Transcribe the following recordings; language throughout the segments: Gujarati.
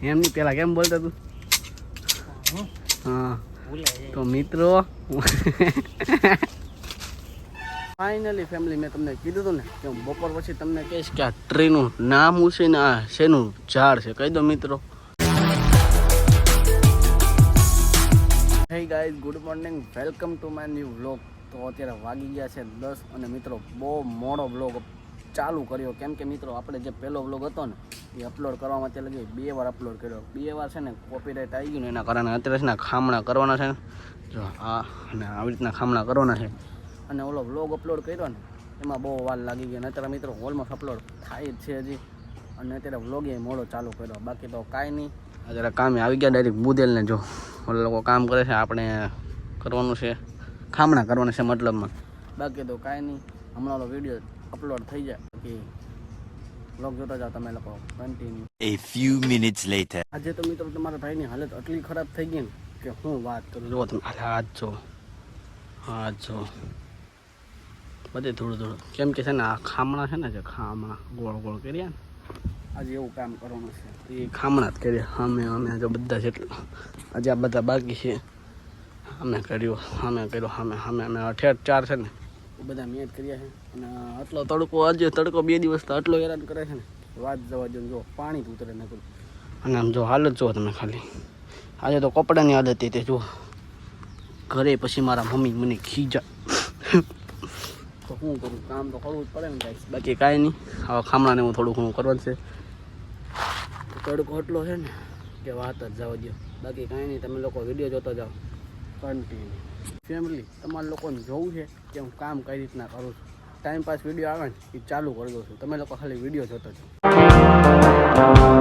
એમ નહીં, પેલા કેમ બોલતો તું? હા. તો મિત્રો ફાઇનલી ફેમિલી મેં તમને કીધું હતું ને કે હું બપોર પછી તમને કહીશ કે આ ટ્રીનું નામ શું છે ને આ શેનું ઝાડ છે. કહી દો મિત્રો. Hey guys good morning welcome to my new vlog તો અત્યારે વાગી ગયા છે દસ અને મિત્રો બહુ મોડો વ્લોગ ચાલુ કર્યો. કેમ કે મિત્રો, આપણે જે પહેલો વ્લોગ હતો ને એ અપલોડ કરવામાં અત્યારે લગી બે વાર અપલોડ કર્યો. બે વાર છે ને કોપીરાઇટ આવી ગયું ને એના કારણે અત્યારે છે ને ખામણા કરવાના છે. ને જો આ અને આવી રીતના ખામણા કરવાના છે. અને ઓલો વ્લોગ અપલોડ કર્યો ને, એમાં બહુ વાર લાગી ગયો અત્યારે મિત્રો ઓલમોસ્ટ અપલોડ થાય જ છે હજી. અને અત્યારે વ્લોગે મોડો ચાલુ કર્યો. બાકી તો કાંઈ નહીં. અત્યારે કામે આવી ગયા ડાયરેક્ટ બુદેલને જો. ઓલા લોકો કામ કરે છે, આપણે કરવાનું છે, ખામણા કરવાના છે મતલબમાં. બાકી તો કાંઈ નહીં. હમણાં ઓલો વીડિયો અપલોડ થઈ જાય. બાકી વ્લોગ જોતા જાઓ તમે લોકો. Continue A few minutes later. આજે તો મિત્રો તમારા ભાઈની હાલત એટલી ખરાબ થઈ ગઈ ને કે હું વાત કરું. જો તમે. અરે હાથ જો. હાથ જો. બધે થોડું થોડું કેમ કે છે ને આ ખામણા છે ને જે ખામણા ગોળ ગોળ કર્યા ને આજે એવું કામ કરવાનું છે. એ ખામણા જ કર્યા. અમે અમે જો બધા જેટલા. આજે આ બધા બાકી છે. અમે કર્યું અમે કર્યું અમે અમે અમે અઠેઠ ચાર છે ને. એ બધા મેં જ કર્યા છે. અને આટલો તડકો આજે તડકો બે દિવસ તો આટલો હેરાન કરે છે ને. વાત જવા દો જો પાણી જ ઉતરે નકરું. અને આમ જો હાલત જો તમે ખાલી. આજે તો કપડાની હતી તે જુઓ. ઘરે પછી મારા મમ્મી મને ખીજા. તો શું કરું? કામ તો કરવું જ પડે ને કાંઈ. બાકી કાંઈ નહીં. હવે ખામણાને હું થોડું ઘણું કરવાનું છે. તડકો એટલો છે ને કે વાત જ જવા દો બાકી કાંઈ નહીં તમે લોકો વીડિયો જોતા જાઓ. કન્ટિન્યુ ફેમિલી તમારા લોકોને જોવું છે કે હું કામ કઈ રીતના કરું છું. ટાઈમ પાસ વીડિયો આવે ને, એ ચાલુ કરી દઉં છું. તમે લોકો ખાલી વીડિયો જોતો જાઓ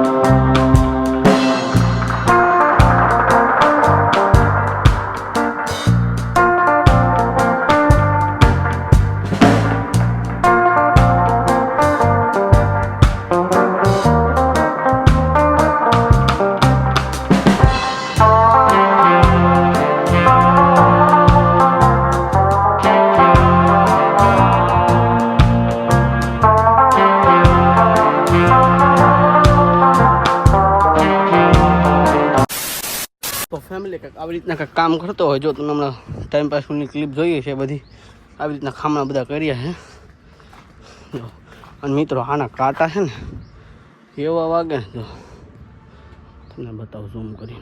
આવી રીતના કંઈક કામ કરતો હોય, જો તમે હમણાં ટાઈમ પાસની ક્લિપ જોઈએ છે બધી, આવી રીતના ખામણા બધા કર્યા છે. જો, અને મિત્રો, આના કાંટા છે ને, એવા વાગે ને, જો, તમને બતાવું ઝૂમ કરી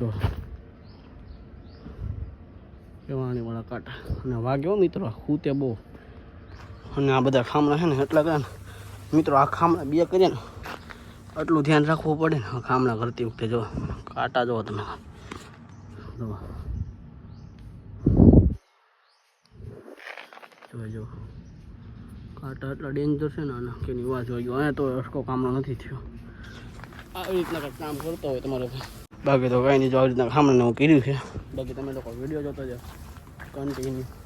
જો કેવાણી વાળા કાંટા. અને વાગ્યો મિત્રો ખૂતે બહુ. અને આ બધા ખામણા છે ને, એટલા કે મિત્રો, આ ખામણા બે કરીએ ને આટલું ધ્યાન રાખવું પડે ને. ખામણા કરતી વખતે જો, કાંટા જુઓ તમે. જો. જોજો કાંટા એટલા ડેન્જર છે ને આના કે જોઈ અહીંયા તો અસકો કામનો નથી થયો. આવી રીતના કંઈક કામ કરતો હોય તમારે બાકી તો કાંઈ નહીં, જો આવી રીતના ખામણાને હું કર્યું છે. બાકી તમે લોકો વીડિયો જોતા જાઓ. કન્ટિન્યુ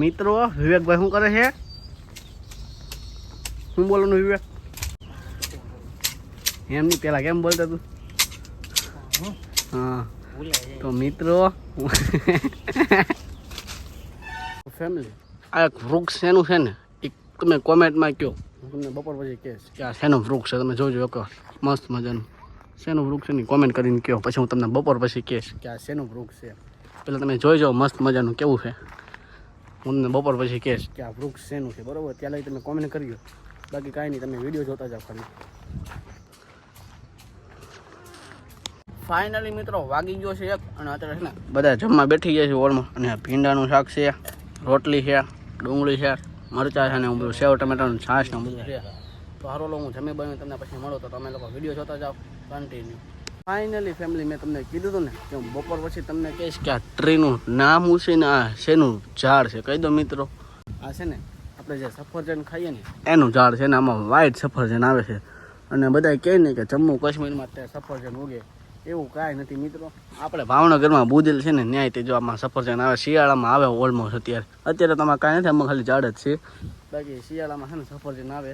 મિત્રો વિવેકભાઈ શું કરે છે? શું બોલવાનું વિવેક? એમ નહીં પેલા કેમ બોલતા તું? હા. તો મિત્રો ફેમિલી આ એક વૃક્ષ શેનું છે ને? એ તમે કોમેન્ટમાં કહો તમને બપોર પછી કહીશ કે આ શેનું વૃક્ષ છે? તમે જોજો એક મસ્ત મજાનું. શેનું વૃક્ષ છે ને કોમેન્ટ કરીને કહો પછી હું તમને બપોર પછી કહીશ કે આ શેનું વૃક્ષ છે? પેલા તમે જોઈ જાઓ મસ્ત મજાનું. કેવું છે? હું બપોર પછી કહીશ કે આ વૃક્ષ શેનું છે, બરોબર? ત્યાં લઈ તમે કોમેન્ટ કરજો. બાકી કાંઈ નહીં, તમે વીડિયો જોતા જાઓ ખાલી. ફાઇનલી મિત્રો, વાગી ગયો છે એક અને અત્યારે બધા જમવા બેઠી ગયા છે ઓળમાં અને ભીંડાનું શાક છે, રોટલી છે, ડુંગળી છે, મરચાં છે ને હું સેવ, ટમેટાનું છાશ ને બધું છે. તો હારો લો, હું જમી બની તમને પછી મળો. તો તમે લોકો વીડિયો જોતા જાઓ. કન્ટિન્યુ ફાઇનલી ફેમિલી મેં તમને કીધું હતું ને કે હું બપોર પછી તમને કહીશ કે આ ટ્રીનું નામ શું છે ને, આ શેનું ઝાડ છે, કહી દો મિત્રો. આ છે ને, આપણે જે સફરજન ખાઈએ ને, એનું ઝાડ છે ને, આમાં વ્હાઈટ સફરજન આવે છે. અને બધા કહે ને કે જમ્મુ કાશ્મીરમાં તે સફરજન ઉગે. એવું કાંઈ નથી મિત્રો. આપણે ભાવનગરમાં બુદેલ છે ને, ન્યાય તે જો આમાં સફરજન આવે. શિયાળામાં આવે ઓલમોસ્ટ અત્યારે. અત્યારે તો આમાં કાંઈ નથી, આમાં ખાલી ઝાડ જ છે. બાકી શિયાળામાં છે ને, સફરજન આવે.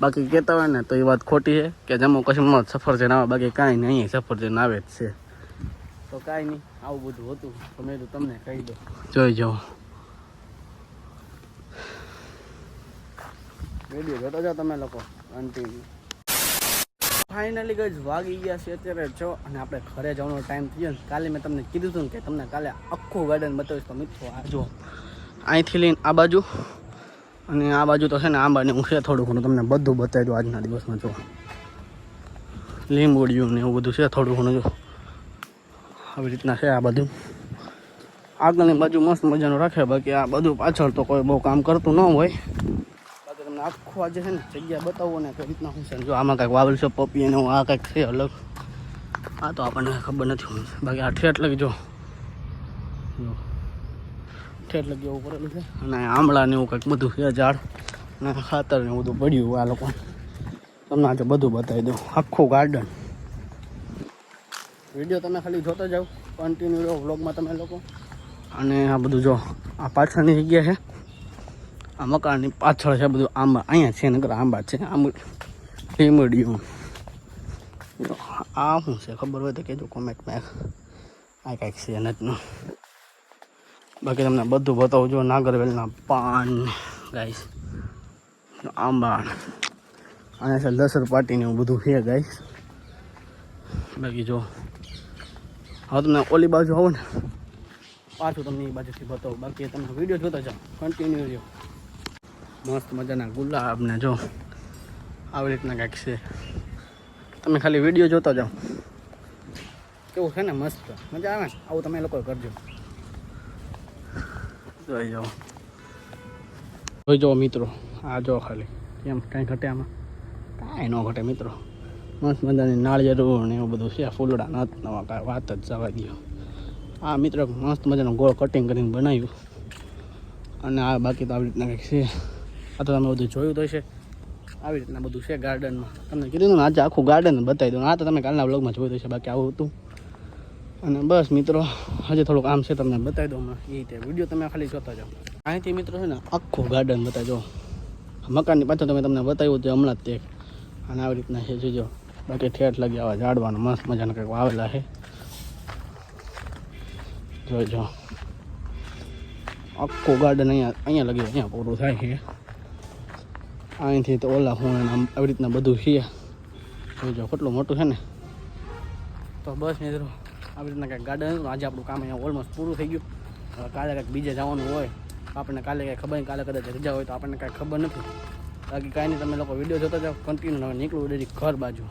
બાકી કહેતા હોય ને તો એ વાત ખોટી છે કે જમ્મુ કાશ્મીરમાં સફરજન આવે, બાકી કાંઈ નહીં અહીં સફરજન આવે જ છે. તો કાંઈ નહીં, આવું બધું હતું. તો મેં તો તમને કહી દો જોઈ જાઓ. વીડિયો જોતો જાઓ તમે લોકો અંતિમ ફાઇનલી ગઈ વાગી ગયા છે અત્યારે છો અને આપણે ઘરે જવાનો ટાઈમ થયો ને, કાલે મેં તમને કીધું હતું કે તમને કાલે આખું ગાર્ડન બતાવીશ. તો મિત્રો, આ જો અહીંથી લઈને આ બાજુ. અને આ બાજુ તો છે ને આંબાને હું છે થોડું ઘણું તમને બધું બતાવી દઉં આજના દિવસમાં, જો. લીંબોડિયું ને એવું બધું છે થોડું ઘણું, જો. આવી રીતના છે આ બધું. આગળની બાજુ મસ્ત મજાનું રાખે, બાકી આ બધું પાછળ તો કોઈ બહુ કામ કરતું ન હોય. બાકી તમને આખું આજે છે ને જગ્યા બતાવો ને કઈ રીતના શું છે જો, આમાં કાંઈક વાવેલ છે, પપી અને આ કાંઈક છે અલગ. આ તો આપણને ખબર નથી બાકી આ ઠેઠ લગી જો. ઠેઠ લગી એવું કરેલું છે. અને આંબળા ને એવું કંઈક બધું છે ઝાડ. અને ખાતર ને બધું પડ્યું આ લોકો તમને આજે બધું બતાવી દઉં. આખું ગાર્ડન વીડિયો તમે ખાલી જોતો જાઓ કન્ટિન્યુ રહો વ્લોગમાં તમે લોકો. અને આ બધું જો આ પાછળની જગ્યા છે. આ મકાનની પાછળ છે બધું આંબા. અહીંયા છે નગર આંબા છે. લીમડિયું આ શું છે? ખબર હોય તો કહેજો કોમેન્ટમાં આ કાંઈક છે નતનું બાકી તમને બધું બતાવું જો નાગરવેલના પાન ગાઈસ આંબા અને છે લસર પાટીને એવું બધું છે ગાઈસ બાકી જો, હવે તમને ઓલી બાજુ આવો ને, પાછું તમને એ બાજુથી બતાવું. બાકી તમે વીડિયો જોતા જાઓ. કન્ટિન્યુ રહ્યો. મસ્ત મજાના ગુલાબને જો, આવી રીતના કાંઈક છે. તમે ખાલી વીડિયો જોતા જાઓ. કેવું છે ને મસ્ત? મજા આવે ને? આવું તમે લોકો કરજો. જોઈ જાઓ જોઈ જાઓ મિત્રો આ જો ખાલી કેમ કાંઈ ઘટે આમાં કાંઈ ન ઘટે મિત્રો મસ્ત મજાની નાળિયેરું ને એવું બધું છે ફૂલડા નત નવા કાંઈ વાત જ જવા દો આ મિત્રો મસ્ત મજાનું ગોળ કટિંગ કરીને બનાવ્યું અને આ બાકી તો આવી રીતના કંઈક છે આ તો તમે બધું જોયું તો છે આવી રીતના બધું છે ગાર્ડનમાં તમને કીધું ને આજે આખું ગાર્ડન બતાવી દઉં આ તો તમે કાલના બ્લોગમાં જોયું તો છે બાકી આવું હતું અને બસ મિત્રો, હજી થોડુંક આમ છે તમને બતાવી દઉં એ રીતે વીડિયો તમે ખાલી જોતા જાઓ. અહીંથી મિત્રો છે ને, આખું ગાર્ડન બતાવજો મકાનની પાછળ તમે તમને બતાવ્યું હતું હમણાં જ તે. અને આવી રીતના છે જોજો બાકી ઠેઠ લાગી આવા ઝાડવાનું, મસ્ત મજાના કંઈક વાવેલા છે. જોઈજો આખું ગાર્ડન અહીંયા અહીંયા લગી, અહીંયા પૂરું થાય છે. અહીંથી તો ઓલા હું આવી રીતના બધું છે. જોજો કેટલું મોટું છે ને. તો બસ મિત્રો આવી રીતના કંઈક ગાર્ડન હતું આજે આપણું કામ અહીંયા ઓલમોસ્ટ પૂરું થઈ ગયું. હવે કાલે કંઈક બીજે જવાનું હોય આપણને કાલે કંઈ ખબર નહીં કાલે કદાચ રજા હોય તો આપણને કાંઈ ખબર નથી. બાકી કાંઈ નહીં તમે લોકો વીડિયો જોતા જાઓ કન્ટિન્યુ હવે નીકળવું ડેરી ઘર બાજુ.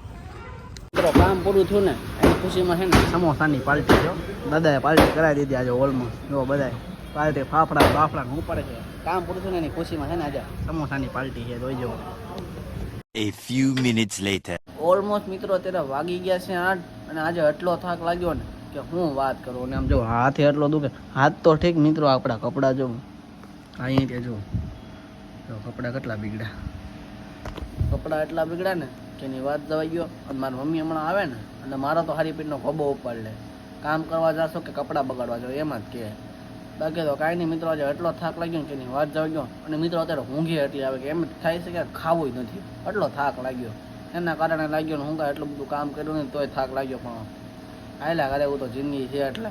મિત્રો કામ પૂરું થયું ને એની ખુશીમાં છે ને સમોસાની પાર્ટી જો. દાદાએ પાર્ટી કરાવી દીધી આજે ઓલમોસ્ટ જો બધાએ પાર્ટી ફાફડા બાફડા હું પડે છે. કામ પૂરું થયું ને એની ખુશીમાં છે ને આજે સમોસાની પાર્ટી છે જોઈ જવો A few minutes later. Almost મિત્રો અત્યારે વાગી ગયા છે આઠ અને આજે આટલો થાક લાગ્યો ને કે હું વાત કરું અને આમ જો હાથે એટલો દુખે. હાથ તો ઠીક મિત્રો, આપણા કપડાં જો. અહીં કે જો કપડાં કેટલા બગડ્યા. કપડાં એટલા બગડ્યા ને કે એની વાત જવાઈ ગયો અને મારી મમ્મી હમણાં આવે ને, અને મારો તો હારી પીઠનો ખોબો ઉપાડ લે. કામ કરવા જાશો કે કપડાં બગાડવા જાઓ, એમ જ કહે. બાકી તો કાંઈ નહીં મિત્રો, આજે એટલો થાક લાગ્યો ને કે એની વાત જવા ગયો. અને મિત્રો અત્યારે ઊંઘી એટલી આવે કે એમ થાય છે કે ખાવું જ નથી. એટલો થાક લાગ્યો. એના કારણે લાગ્યો ને હું કાંઈ એટલું બધું કામ કર્યું ને તોય થાક લાગ્યો પણ. હાલ્યા કરે એવું તો જિંદગી છે એટલે.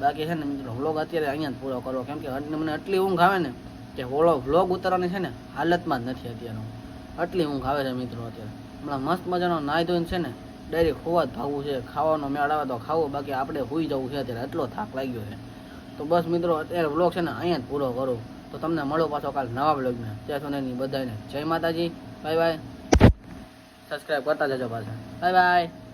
બાકી છે ને મિત્રો વ્લોગ અત્યારે અહીંયા જ પૂરો કરો. કેમ કે મને એટલી ઊંઘ આવે ને કે વ્લો વ્લોગ ઉતારવાની છે ને હાલતમાં જ નથી અત્યારે આટલી ઊંઘ આવે છે મિત્રો અત્યારે. હમણાં મસ્ત મજાનો નાહી ધોઈને છે ને ડાયરેક્ટ હોવા જ ભાવવું છે. ખાવાનો મેળ તો ખાવું, બાકી આપણે હોઈ જવું છે અત્યારે. એટલો થાક લાગ્યો છે. તો બસ મિત્રો, અત્યારે વ્લોગ છે ને અહીંયા જ પૂરો કરું. તો તમને મળો પાછો કાલ નવા વ્લોગમાં ત્યાં સુધીની બધાને જય માતાજી. Bye bye. સબસ્ક્રાઈબ કરતા જજો પાછા. Bye bye.